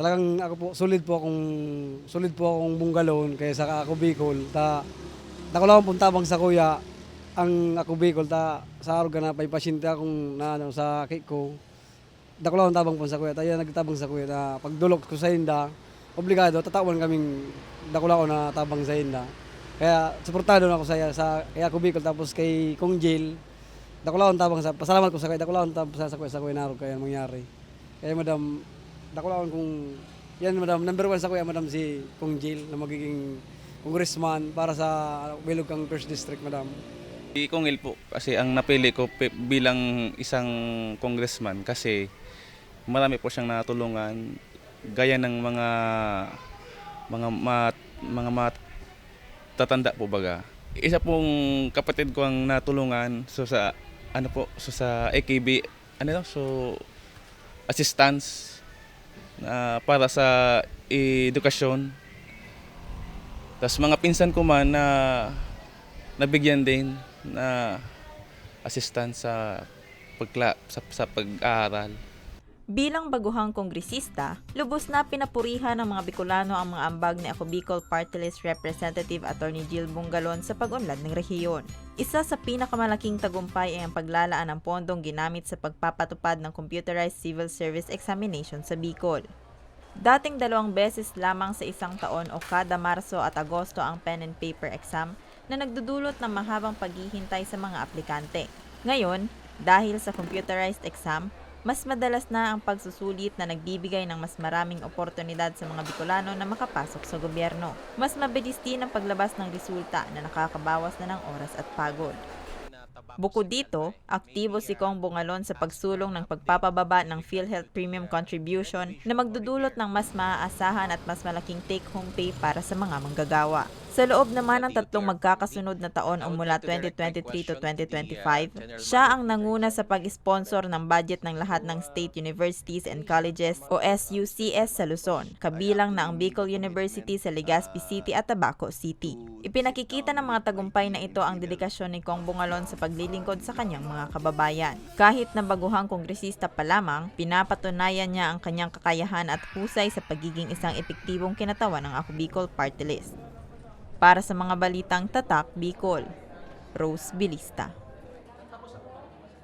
Talagang ako po, solid po akong, solid po akong bunggalon kaya sa ako Bicol. Ta, dako lang akong tabang sa kuya, ang ako Bicol, ta, sa araw na, may pasyente akong na, ano, sa cake ko. Dako lang tabang po sa kuya, tayo nagtabang sa kuya, na pagdulok ko sa hinda, obligado, tatawan kaming dako lang na tabang sa hinda. Kaya, suportado na ako sa, sa kaya ako Bicol, tapos kay Kong Jill, dako lang tabang sa, pasalamat ko sa kuya, dako lang tabang sa, sa kuya, sa kuya narog kaya mangyari. Kaya madam, akong kung, yan madam, number one sa kuya madam si Kong Jill na magiging congressman para sa Bilog kang First District madam. Si Kongil po kasi ang napili ko bilang isang congressman kasi marami po siyang natulungan gaya ng mga mga mat, mga matatanda po baga. Isa pong kapatid ko ang natulungan so sa ano po so sa AKB ano so assistance na para sa edukasyon. Tapos mga pinsan ko man na nabigyan din na assistance sa pagla sa, sa pag-aaral. Bilang baguhang kongresista, lubos na pinapurihan ng mga Bicolano ang mga ambag ni Ako Bicol Party List Representative Attorney Jill Bungalon sa pag-unlad ng rehiyon. Isa sa pinakamalaking tagumpay ay ang paglalaan ng pondong ginamit sa pagpapatupad ng Computerized Civil Service Examination sa Bicol. Dating dalawang beses lamang sa isang taon o kada Marso at Agosto ang pen and paper exam na nagdudulot ng mahabang paghihintay sa mga aplikante. Ngayon, dahil sa computerized exam, mas madalas na ang pagsusulit na nagbibigay ng mas maraming oportunidad sa mga Bicolano na makapasok sa gobyerno. Mas mabilis din ang paglabas ng resulta na nakakabawas na ng oras at pagod. Bukod dito, aktibo si Kong Bungalon sa pagsulong ng pagpapababa ng PhilHealth Premium Contribution na magdudulot ng mas maaasahan at mas malaking take-home pay para sa mga manggagawa. Sa loob naman ng tatlong magkakasunod na taon o mula 2023 to 2025, siya ang nanguna sa pag-sponsor ng budget ng lahat ng state universities and colleges o SUCS sa Luzon, kabilang na ang Bicol University sa Legazpi City at Tabaco City. Ipinakikita ng mga tagumpay na ito ang dedikasyon ni Kong Bungalon sa paglilingkod sa kanyang mga kababayan. Kahit na baguhang kongresista pa lamang, pinapatunayan niya ang kanyang kakayahan at husay sa pagiging isang epektibong kinatawan ng Ako Bicol Party List. Para sa mga balitang tatak Bicol, Rose Bilista.